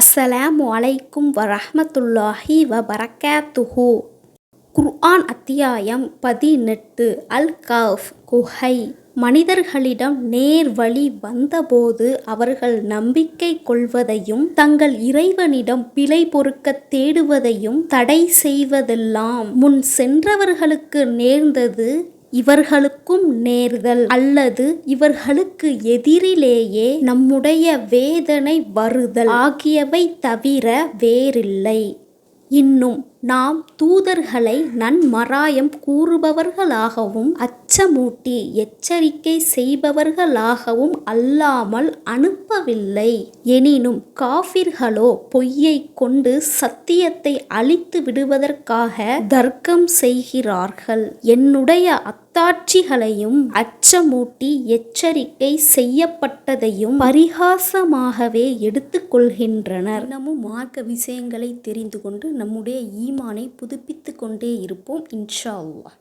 அஸ்ஸலாமு அலைக்கும் வரஹ்மத்துல்லாஹி வபரகாத்துஹு. குர்ஆன் அத்தியாயம் பதினெட்டு. அல் கஃப் குஹை. மனிதர்களிடம் நேர் வழி வந்தபோது அவர்கள் நம்பிக்கை கொள்வதையும் தங்கள் இறைவனிடம் பிழை பொறுக்க தேடுவதையும் தடை செய்வதெல்லாம் முன் சென்றவர்களுக்கு நேர்ந்தது இவர்களுக்கும் நேர்தல் அல்லது இவர்களுக்கு எதிரிலேயே நம்முடைய வேதனை வருதல் ஆகியவை தவிர வேறில்லை. இன்னும் நாம் தூதர்களை நன்மராயம் கூறுபவர்களாகவும் அச்சமூட்டி எச்சரிக்கை செய்பவர்களாகவும் அல்லாமல் அனுப்பவில்லை. எனினும் காஃபிர்களோ பொய்யை கொண்டு சத்தியத்தை அழித்து விடுவதற்காக தர்க்கம் செய்கிறார்கள். என்னுடைய அத்தாட்சிகளையும் அச்சமூட்டி எச்சரிக்கை செய்யப்பட்டதையும் பரிகாசமாகவே எடுத்துக்கொள்கின்றனர். இன்னமும் மார்க்க விஷயங்களை தெரிந்து கொண்டு நம்முடைய ஈமானை புதுப்பித்து கொண்டே இருப்போம் இன்ஷா அல்லாஹ்.